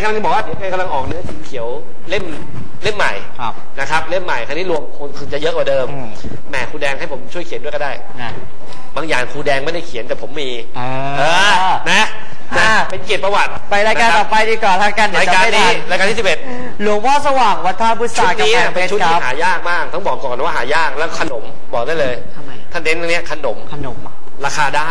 กำลังจะบอกว่าเดี๋ยวแกกำลังออกเนื้อสีเขียวเล่มเล่มใหม่ครับนะครับเล่มใหม่คราวนี้รวมคนคือจะเยอะกว่าเดิมอืม แหมครูแดงให้ผมช่วยเขียนด้วยก็ได้ นะบางอย่างครูแดงไม่ได้เขียนแต่ผมมีเอเอออนะอ่านะ เป็นเกียรติประวัติไปรายการต่อไปดีกว่าทางกันเดี๋ยราวยจะการไม่นี้ทันรายการที่ 11 หลวงพ่อสว่างวัดท่าพุทชุธาดกำนี้แพงเพเป็นชรชุดคที่รับหายากมาก ต้องบอกก่อนว่าหายากแล้วขนมบอกได้เลย ทำไมท่านเน้นตรงเนี้ยขนมขนมอะราคาได้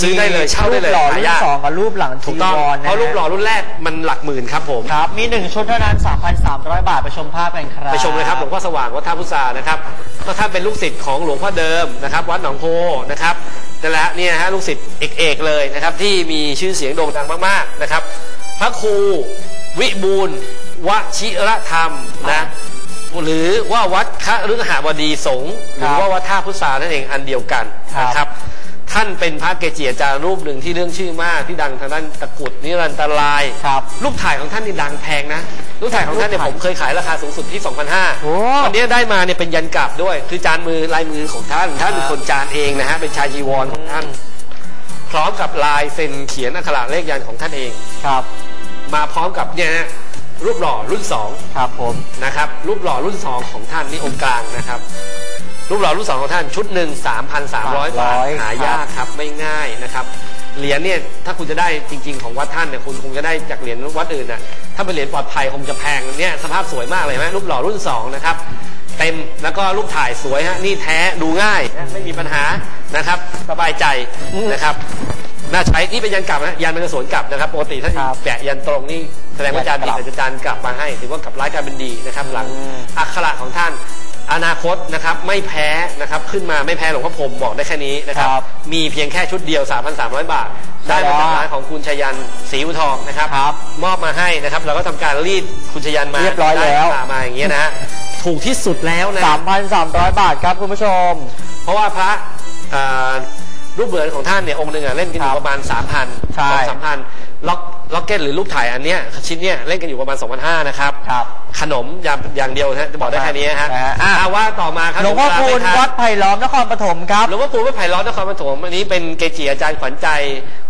ซื้อได้เลยเช่าได้เลยรูปหล่อหารุ่นยาก สองกับรูปหลังถูจีกต้องวรนะเพราะรูปหล่อรุ่นแรกมันหลักหมื่นครับผม ครับมีหนึ่งชุดเท่านั้น3,300 บาทไปชมภาพกันครับ ไปชมเลยครับหลวงพ่อสว่างวัดท่าพุทรานะครับก็ท่านเป็นลูกศิษย์ของหลวงพ่อเดิมนะครับ วัดหนองโพนะครับนั่นแหละเนี่ยฮะลูกศิษย์เอกๆเลยนะครับ ที่มีชื่อเสียงโด่งดังมากๆนะครับ พระครูวิบูลย์วชิรธรรมนะหรือว่าวัดคฤหบดีสงฆ์หรือว่าวัดท่าพุทรานั่นเองอันเดียวกันนะครับ ท่านเป็นพระเกจิอาจารย์รูปหนึ่งที่เรื่องชื่อมากที่ดังทางด้านตะกรุดนิรันตราย ครับ รูปถ่ายของท่านนี่ดังแพงนะ รูปถ่ายของท่านเนี่ยรูผปถ่ายมเคยขายราคาสูงสุดที่ โอ้2,500วันนี้ได้มาเนี่ยเป็นยันกลับด้วย คือจานมือลายมือของท่าน ท่านเป็นคนจานเองนะฮะเป็นชายจีวรของท่านพร้อมกับลายเซ็นเขียนอักขระเลขยันของท่านเอง ครับมาพร้อมกับเนี่ยฮะรูปหล่อรุ่นสอง ครับผม นะครับรูปหล่อรุ่นสองของท่านนี่องค์กลางนะครับ รูปหล่อรุ่นสองของท่านชุดหนึ่ง3,300 บาท300หายากครับไม่ง่ายนะครับเหรียญเนี่ยถ้าคุณจะได้จริง ๆของวัดท่านเนี่ยคุณคงจะได้จากเหรียญวัดอื่นน่ะถ้าเป็นเหรียญปลอดภัยคงจะแพงเนี่ยสภาพสวยมากเลยไหมรูปหล่อรุ่นสองนะครับเต็มแล้วก็รูปถ่ายสวยฮะนี่แท้ดูง่ายนะไม่มีปัญหานะครับสบายใจนะครับน่าใช้นี่เป็นยันกลับนะยันเป็นกระสวนกลับนะครับปกติถ้าครับแปะยันตรงนี่แสดงว่าอาจารย์บิดอาจารย์กลับมาให้ถือว่ากลับร้ายกลายเป็นดีนะครับหลังอืมอักขระของท่าน อนาคตนะครับไม่แพ้นะครับขึ้นมาไม่แพ้หลวงพ่อพรหมบอกได้แค่นี้นะครับครับมีเพียงแค่ชุดเดียว 3,300 บาท ได้มาจากร้านของคุณชยันศรีอุทองนะครับครับมอบมาให้นะครับเราก็ทำการรีดคุณชยันมาเรียบร้อยแล้ว ได้ราคามาอย่างเงี้ยนะฮะถูกที่สุดแล้วนะ 3,300 บาทครับคุณผู้ชม เพราะว่าพระเอ่อรูปเหมือนของท่านเนี่ยองค์หนึ่งอะเล่นกันอครัยู่บประมาณ 3,000ใช่ สองสามพันล็อกล็อกเก็ตหรือรูปถ่ายอันเนี้ยชิ้นเนี้ยเล่นกันอยู่ประมาณ 2,500นะครับ ครับ ขนมอย่างอย่างเดียวนะจะบอกได้แค่นี้ฮะนะฮะอะ อ่าว่าต่อมาครับหลวงพ่อคูณเวลาไม่ทันวัดไผ่ล้อมนครปฐมครับ หลวงพ่อคูณวัดไผ่ล้อมนครปฐมอันนี้เป็นเกจิอาจารย์ขวัญใจ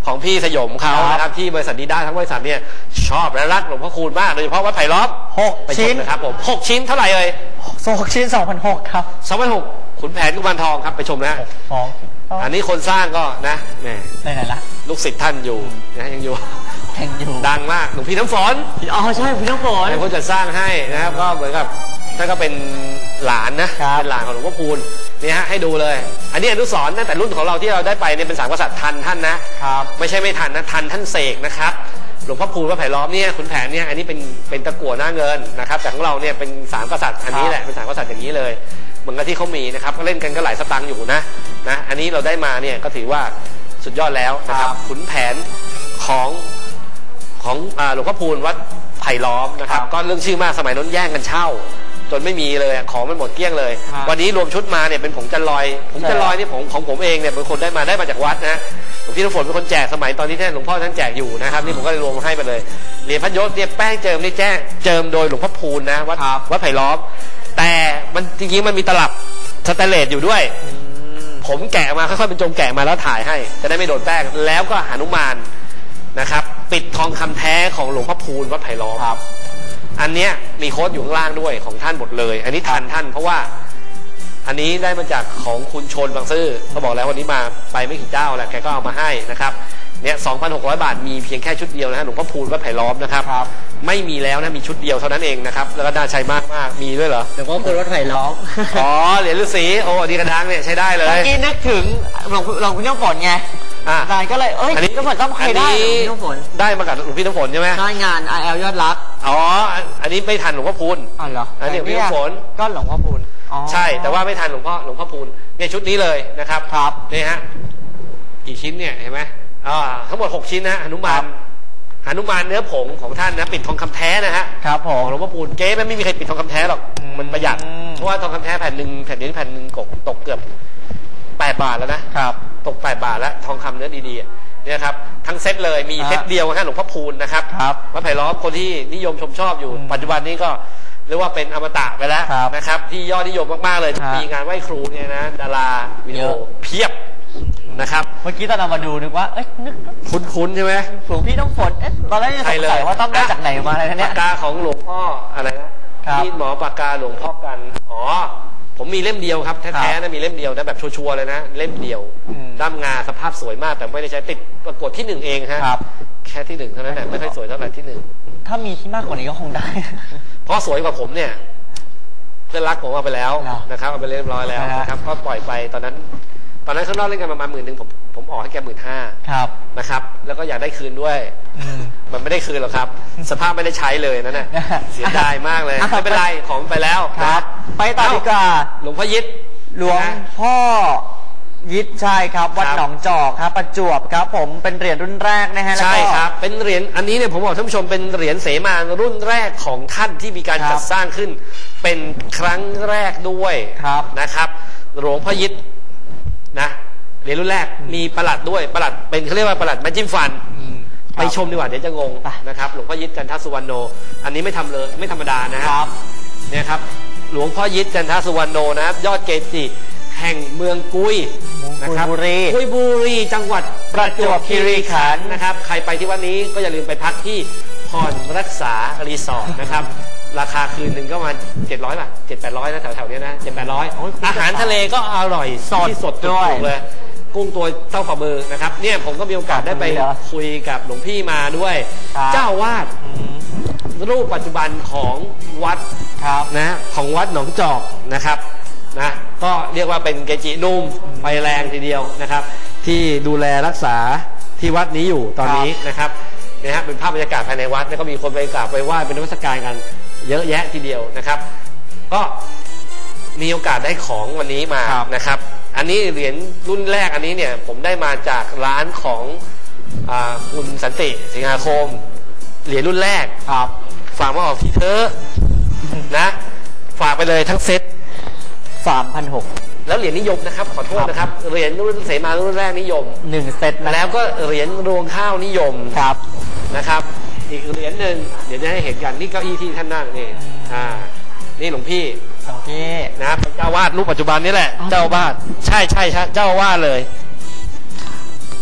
ของพี่สยมเขาครับ นะครับที่บริษัทดีด้าทั้งบริษัทเนี่ยชอบและรักหลวงพ่อคูณมากโดยเฉพาะวัดไผ่ล้อม6ไปชชิ้มนนะครับผมหกชิ้นเท่าไหร่เอ่ย6ชิ้น2,600ครับ สองพันหกขุนแผนกุมารทองครับไปชมนะฮะของอันนี้คนสร้างก็นะแหมไปไหนละ ลูกศิษย์ท่านอยู่นะยังอยู่ แข่งอยู่ ดังมากหลวงพี่น้ำฝนอ๋อใช่พี่น้องฝนเป็นคนจัดสร้างให้นะครับ ก็เหมือนกับท่านก็เป็นหลานนะ ครับเป็นหลานของหลวงพ่อคูณนี่ฮะให้ดูเลย อันนี้อนุสรณ์ตั้งแต่รุ่นของเราที่เราได้ไปเนี่ยเป็นสามกษัตริย์ทันท่านนะครับ ไม่ใช่ไม่ทันนะทันท่านเสกนะครับ หลวงพ่อคูณวัดไผ่ล้อมเนี่ยขุนแผนเนี่ยอันนี้เป็นเป็นตะกั่วหน้าเงินนะครับ แต่ของเราเนี่ยเป็นสามกษัตริย์อันนี้แหละเป็นสามกษัตริย์อย่างนี้เลย เหมือนกับที่เขามีนะครับก็เล่นกันก็หลายสตางค์อยู่นะนะ อันนี้เราได้มาเนี่ยก็ถือว่าสุดยอดแล้วนะครับขุนแผนของ ของอ่าหลวงพ่อพูนวัดไผ่ล้อมนะครับ ครับก็เรื่องชื่อมากสมัยนั้นแย่งกันเช่า จนไม่มีเลยอะของมันหมดเกลี้ยงเลยครับวันนี้รวมชุดมาเนี่ยเป็นผงจันลอยผงจันลอยนี่ผมของผมเองเนี่ยเป็นคนได้มาได้มาจากวัดนะหลวงพี่น้ำฝนเป็นคนแจกสมัยตอนที่ท่านหลวงพ่อท่านแจกอยู่นะครับนี่ผมก็เลยรวมให้ไปเลยเหรียญพระยศเนี่ยแป้งเจิมนี่แจ้งเจิมโดยหลวงพ่อพูนนะวัดครับ วัดไผ่ล้อม แต่มันจริงๆมันมีตลับสแตนเลสอยู่ด้วย ผมแกะมาค่อยๆเป็นจงแกะมาแล้วถ่ายให้ จะได้ไม่โดนแป้งแล้วก็หนุมานนะครับ ปิดทองคำแท้ของหลวงพ่อพูนวัดไผ่ล้อมครับ อันเนี้ยมีโค้ดอยู่ข้างล่างด้วยของท่านหมดเลย อันนี้ทันท่านเพราะว่า อันนี้ได้มาจากของคุณชนบางซื่อเขาบอกแล้ววันนี้มาไปไม่กี่เจ้าแหละแกก็เอามาให้นะครับเนี่ย2,600 บาทมีเพียงแค่ชุดเดียวนะฮะหลวงพ่อพูนวัดไผ่ล้อมนะครับ ครับไม่มีแล้วนะมีชุดเดียวเท่านั้นเองนะครับแล้วก็น่าใช้มากมากๆมีด้วยเหรอ หลวงพ่อคูณวัดไผ่ล้อมอ๋อเหรียญฤาษีโอ้อันนี้กระดังเนี่ยใช้ได้เลเมื่อยกี้นึกถึงหลวงหลวงพี่น้องฝนไง อะอาจารย์ก็เลย เอ้ยอันนี้ก็เหมือนต้องใครได้หลวงพี่น้องฝนได้มากับหลวงพี่น้ำฝนใช่ไหมได้งาน IL ยอดรักอ๋ออันอันนี้ไม่ทันหลวงพ่อพูน อ๋อเหรออันนี้หลวงพี่แต่น้ำฝน ก็หลวงพ่อคูณอ๋อ ใช่ แต่ว่าไม่ทันหลวงพ่อหลวงพ่อพูนเนี่ยชุดนี้เลยนะครับครับ นี่ฮะกี่ชิ้นเนี่ยเห็นไหมอ่าทั้งหมด6ชิ้นนะหนุมานหนุมานเนื้อผงของท่านนะปิดทองคำแท้นะฮะครับผขม องหลวงพ่อพูนเก๊มันไม่มีใครปิดทองคำแท้หรอกอืม มันประหยัดเพราะว่าทองคำแท้แผ่นหนึ่งแผ่นนี้แผ่นหนึ่งตกตกเกือบแปดบาทแล้วนะครับ ตกแปดบาทแล้ว เนี่ยครับทั้งเซตเลยมีฮะเซตเดียวนะฮะหลวงพ่อพูนนะครับครับวัดไผ่ล้อมคนที่นิยมชมชอบอยู่อืมปัจจุบันนี้ก็เรียกว่าเป็นอมตะไปแล้วครับนะครับ ที่ยอดนิยมมาก ๆ เลยฮะมีงานไหว้ครูเนี่ยนะ ดาราวิดีโอเยอะเพียบนะครับ เมื่อกี้ตอนเอามาดูนึกว่า เอ้ยนึกคุ้นๆใช่ไหมหลวงพี่ต้องฝนเอ๊ะตอนแรกยังสใช่งเลยสัยว่าต้องได้จากไหนมาอะไรนะเนี่ยปากกาของหลวงพ่ออะไรนะครับมีดหมอปากกาหลวงพ่อกัน อ๋อ ผมมีเล่มเดียวครับครัแท้บๆนะมีเล่มเดียวนะแบบชัวร์ๆเลยนะเล่มเดียวอืมด้ามงาสภาพสวยมาก แต่ไม่ได้ใช้ติดประกวดที่หนึ่งเองฮะครับ แค่ที่หนึ่งเท่านั้นแหละไม่ค่อยสวยเท่าไหร่ที่หนึ่งถ้ามีที่มากกว่านี้ก็คงได้ เพราะสวยกว่าผมเนี่ยเพื่อนรักผมเอาไปแล้วเหรอนะครับเอาไปเรียบร้อยแล้วนะฮะนะครับก็ปล่อยไปตอนนั้น ตอนนั้นข้างนอกเล่นกันประมาณหมื่นหนึ่งผมผมออกให้แกหมื่นห้าครับนะครับ แล้วก็อยากได้คืนด้วย อืม มันไม่ได้คืนหรอกครับ สภาพไม่ได้ใช้เลยนั่นน่ะนะฮะเสียดายมากเลย อะ ไม่เป็นไรของไปแล้วครับ ไปต่อดีกว่า หลวงพ่อยิด หลวงนะพ่อยิดใช่ครับวัดครับ หนองจอกครับ ประจวบครับ ผมเป็นเหรียญรุ่นแรกนะฮะแล้วใช่ก็ ครับ เป็นเหรียญอันนี้เนี่ยผมบอกท่านผู้ชมเป็นเหรียญเสมารุ่นแรกของท่านที่มีการครับจัดสร้างขึ้น เป็นครั้งแรกด้วยครับนะครับ หลวงพ่อยิด นะเหรียญรุ่นแรกมีประหลัดด้วยประหลัดเป็นเขาเรียกว่าประหลัดไม้จิ้มฟันอืมไปชมดีกว่าเดี๋ยวจะงงไปนะครับหลวงพ่อยิดจันทสุวรรณโน อันนี้ไม่ทำเลยไม่ธรรมดานะฮะครับเนี่ยครับหลวงพ่อยิดจันทสุวรรณโนนะครับยอดเกจิแห่งเมืองกุยนะครับกุยบุรีกุยบุรีจังหวัดประจวบคีรีขันธ์นะครับ ใครไปที่วันนี้ก็อย่าลืมไปพักที่พรรักษารีสอร์ทนะครับ ราคาคืนหนึ่งก็ประมาณ700บาท7 800นะแถวๆเนี้ยนะ7 800อาหารทะเลก็อร่อยสดที่สดด้วยถูกๆเลย กุ้งตัวเท่าฝ่ามือนะครับ เนี่ยผมก็มีโอกาสได้ไปฝ่ามือเหรอคุยกับหลวงพี่มาด้วย ครับ เจ้าอาวาดอืมรูปปัจจุบันของวัด ครับ นะของวัดหนองจอกนะครับนะก็เรียกว่าเป็นเกจิหนุ่มไฟแรงทีเดียวนะครับ ที่ดูแลรักษาที่วัดนี้อยู่ตอนนี้นะครับนะฮะเป็นภาพบรรยากาศภายในวัดแล้วก็มีคนไปกราบไปไหว้เป็นนมัสการกัน เยอะแยะทีเดียวนะครับ ก็มีโอกาสได้ของวันนี้มาครับ นะครับ อันนี้เหรียญรุ่นแรกอันนี้เนี่ยผมได้มาจากร้านของอาคุณสันติสิงหาคม เหรียญรุ่นแรก ครับ ฝากมาออกทีเธอะนะ ฝากไปเลยทั้งเซ็ต สามพันหก แล้วเหรียญนิยมนะครับขอโทษนะครับ เหรียญรุ่นเสมารุ่นแรกนิยม หนึ่งเซตนะแล้วก็เหรียญรวงข้าวนิยมครับนะครับ อีกเหรียญหนึ่งเดี๋ยวจะให้เห็นกันนี่เก้าอี้ที่ท่านนั่งนี่อ่า นี่หลวงพี่หลวงพี่นะเป็นเจ้าอาวาดรูปปัจจุบันนี่แหละอ๋อเจ้าอาวาดใช่ใช่ใช่เจ้าอาวาดเลย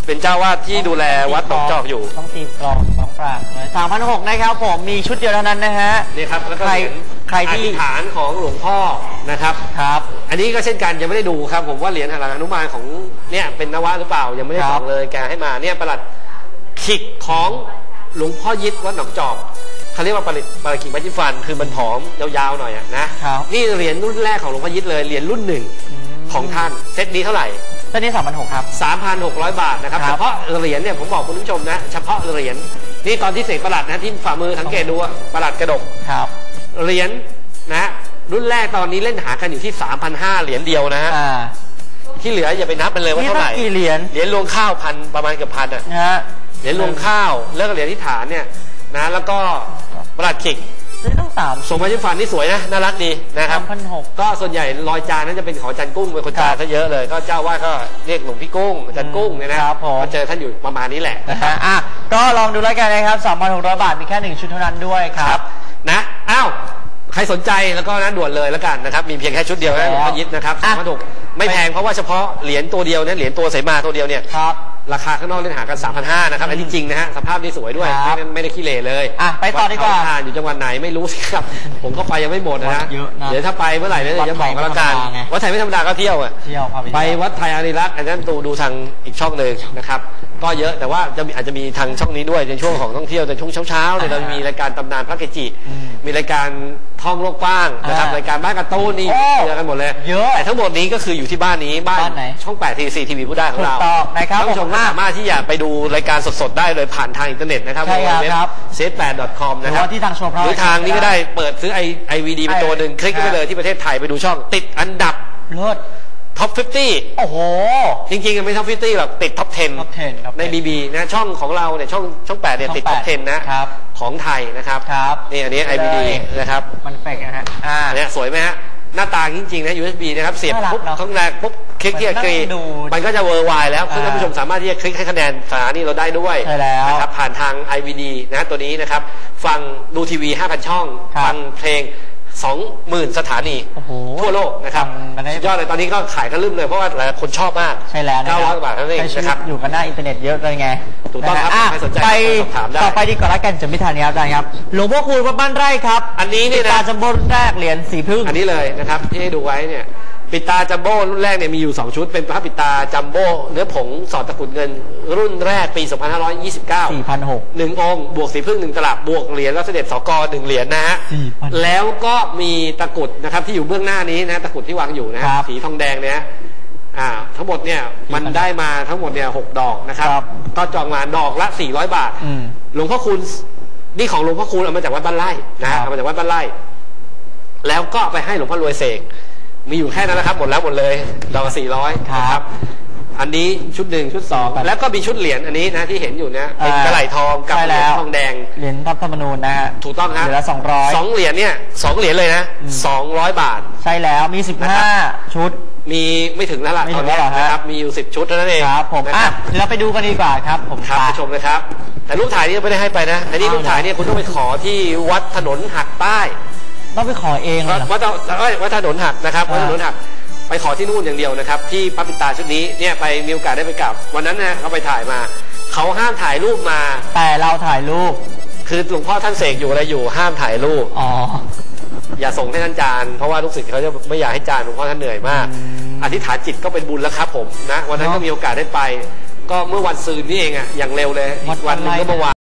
เป็นเจ้าอาวาดที่ดูแลวัดหนองจอกอยู่ต้องตีกลองต้องปราบสามพันหกนะครับผมมีชุดเดียวเท่านั้นนะฮะนี่ครับแล้วก็ใครเหรียญใครที่อธิษฐานของหลวงพ่อนะครับครับ อันนี้ก็เช่นกันยังไม่ได้ดูครับ ผมว่าเหรียญหลังอนุมานของเนี่ยเป็นนวะหรือเปล่ายังไม่ได้ครับส่องเลยแกให้มาเนี่ยประหลัดขิกของ หลวงพ่อยิดวัดหนองจอกเขาเรียกว่าประหลัดประหลัดขิกไม้จิ้มฟัน คือมันผอมยาวๆหน่อยอะนะครับนี่เหรียญรุ่นแรกของหลวงพ่อยิดเลยเหรียญรุ่นหนึ่งของท่านเซตนี้เท่าไหร่เซตนี้สามพันหกครับ3,600 บาทนะครับครับเฉพาะเหรียญเนี่ยผมบอกคุณผู้ชมนะ เฉพาะเหรียญนี่ตอนที่เสกประหลัดนะที่ฝ่ามือสังเกตดูอะประหลัดกระดกครับเหรียญนะรุ่นแรกตอนนี้เล่นหากันอยู่ที่3,500เหรียญเดียวนะฮะอ่าที่เหลืออย่าไปนับมันเลยว่านี่เท่าตั้ไหงร่กี่เหรียญเหรียญรวงข้าวพันประมาณเกือบพันอะนะฮะ เหรียญรวงข้าวแล้วก็เหรียญที่ฐานเนี่ยนะแล้วก็ประหลัดขิกนี่ต้องสามสมมาชิฟันนี่สวยนะน่ารักดีนะครับสามพันหกก็ส่วนใหญ่รอยจานนั้นจะเป็นของอาจันกุ้งเป็นคนจานครับซะเยอะเลย ก็เจ้าว่าก็เรียกหลวงพี่กุ้งอาจันกุ้งเนี่ยนะครับผมก็เจอท่านอยู่ประมาณนี้แหละนะฮะอะก็ลองดูแล้วกันนะครับ3,600บาทมีแค่หนึ่งชุดเท่านั้นด้วยคครัรับบนะอ้าวใครสนใจแล้วก็นะด่วนเลยแล้วกันนะครับมีเพียงแค่ชุดเดียวนะหลวงพ่อยิดนะครับอะสามพันหกไม่แพงเพราะว่าเฉพาะเหรียญตัวเดียวเนี่ยเหรียญตัวเสมาตัวเดียวเนี่ยค รับราคาข้างนอกเล่นหากัน 3,500นะครับอันนี้จริงนะฮะสภาพนี่สวยด้วยครับ ไม่ได้ไม่ได้ขี้เหร่เลยอะไปต่อดีกว่าดเขทานอยู่จังหวัดไหนไม่รู้สิครับ ผมก็ไปยังไม่หมดนะวัฮะดเยอะนะเดี๋ยวถ้าไปเมื่อไหร่เนี่ยเดี๋ยวจะบอกกันละกันวัดไทยไม่ธรรมดาไงวัดไทยไม่ธรรมดาก็เที่ยวอะเที่ยวพาไป ไปเที่ยววัดไทยอารีรักษ์อันนั้นดูดูทางอีกช่องหนึ่งนะครับ ก็เยอะแต่ว่าจะมีอาจจะมีทางช่องนี้ด้วยในช่วงของท่องเที่ยวในช่วงเช้าๆเนี่ยเรามีรายการตำนานพระเกจิอืมมีรายการท่องโลกกว้างนะครับอ่ารายการบ้านการ์ตูนนี่โอ้เจอกันหมดเลยเยอะแต่ทั้งหมดนี้ก็คืออยู่ที่บ้านนี้บ้านบ้านไหนช่อง8ทีซีทีวีผู้ได้ของเราถูกต้องนะครับท่านผู้ชมผมก็สามารถที่จะไปดูรายการสดๆได้เลยผ่านทางอินเทอร์เน็ตนะครับใช่ครับครับเซตแปด .com หรืนะอครับว่าที่ทางโชว์พระหรือทางนี้ก็ได้เปิดซื้อไอไอวีดีเป็นตัวหนึ่งคลิกเข้าไปเลยที่ประเทศไทยไปดูช่อง ติดอันดับ เลิศ ท็อป 50 โอ้โห จริงๆยังไม่ท็อป 50 หรอกติดท็อป10 Top 10ครับใน BB นะช่องของเราเนี่ยช่องช่อง 8 เนี่ยช่องติดท็อป8 10 นะ ครับของไทยนะครับครับนี่อันนี้เลย IVD นะครับ มันเฟกนะฮะอ่า อันเนี้ยสวยไหมฮะ หน้าตาจริงๆนะ USB นะครับ เสียบน่ารักปุ๊บเนอะข้างในปุ๊บคลิกที่มันนั่งกรีดูมันก็จะเวอร์ไวแล้วคืออ่าท่านผู้ชมสามารถที่จะคลิกให้คะแนนสถานีเราได้ด้วยใช่แล้วนะครับผ่านทาง IVD นะตัวนี้นะครับ ฟังดูทีวี 5,000 ช่อง ครับฟังเพลง 20,000 สถานี โอ้โหทั่วโลกนะครับฟังกันได้สุดยอดเลยตอนนี้ก็ขายกันลืมเลยเพราะว่าหลายคนชอบมากใช่แล้วนะคเก้าร้รัอยกว่าบาทเท่านั้นเองใช้ชีวินะตครับ อยู่กันหน้าอินเทอร์เน็ตเยอะเลยไงถูกต้องครับนะฮะใครสนใจไปสอบถามได้ ต่อไปดีกว่าแล้วกันจะไม่ทันครับอาจารย์ครับ หลวงพ่อคูณวัดบ้านไร่ครับอันนี้เนี่ยตานะจัมโบ้รุ่นแรกเหรียญสีพึ่ง อันนี้เลยนะครับที่ให้ดูไว้เนี่ย ปิดตาจัมโบ้รุ่นแรกเนี่ยมีอยู่ 2 ชุด เป็นพระปิดตาจัมโบ้เนื้อผงสอดตะกรุดเงิน รุ่นแรกปี 2529 4,600หนึ่งองค์บวกสีพึ่งหนึ่งตลับบวกเหรียญรับเสด็จสกหนึ่งเหรียญนะฮะ4,000แล้วก็มีตะกรุดนะครับที่อยู่เบื้องหน้านี้นะตะกรุดที่วางอยู่นะฮะครับ สีทองแดงเนี่ยอ่าทั้งหมดเนี่ยมัน4,000ได้มาทั้งหมดเนี่ยหกดอกนะครับ ครับก็จองมาดอกละ 400 บาท อืมหลวงพ่อคูณนี่ของหลวงพ่อคูณเอามาจากวัดบ้านไร่นะครัฮะบ เอามาจากวัดบ้านไร่ แล้วก็ไปให้หลวงพ่อรวยเสก มีอยู่แค่นั้นนะครับ หมดแล้วหมดเลยดอกสี่ร้อยนะครับ อันนี้ชุดหนึ่งชุดสองครับแล้วก็มีชุดเหรียญอันนี้นะที่เห็นอยู่เนี่ยเป็นอ่ากระไหลทองกับใช่เหรีแล้ยญวทองแดงเหรียญทัพธรรมนูญนะฮะถูกต้องครับเหรียญละ200สองเหรียญเนี่ยสองเหรียญเลยนะอืมสองร้อยบาท ใช่แล้วมีนะครับ15ชุดมีไม่ถึงแล้วล่ะไม่ตถึอนงแล้นี้วเหรอฮะนะครับมีอยู่สิบชุดเท่านั้นเองครับผมนะอะครับเราไปดูกันดีกว่าครับ ผมครับไปไปชมเลยครับ แต่รูปถ่ายนี่ไม่ได้ให้ไปนะอันนี้อ้าวรูปถ่ายเนี่ยคุณต้องไปขอที่วัดถนนหักใต้ ต้องไปขอเองเลยเหรอ วัดเอ้ยวัดถนนหักนะครับวัดอ่าถนนหักไปขอที่นู่นอย่างเดียวนะครับ ที่พระปิดตาชุดนี้เนี่ยไปมีโอกาสได้ไปกราบวันนั้นนะเขาไปถ่ายมา เขาห้ามถ่ายรูปมา แต่เราถ่ายรูป คือหลวงพ่อท่านเสกอยู่อะไรอยู่ห้ามถ่ายรูป อ๋อ อย่าส่งให้ท่านจานเพราะว่าลูกศิษย์เขาจะไม่อยากให้จานหลวงพ่อท่านเหนื่อยมากอืมอธิษฐานจิตก็เป็นบุญแล้วครับผมนะวันนั้นเนอะก็มีโอกาสได้ไป ก็เมื่อวันซืนนี่เองอะอย่างเร็วเลยอีกวันหนึงก็เมื่อวาน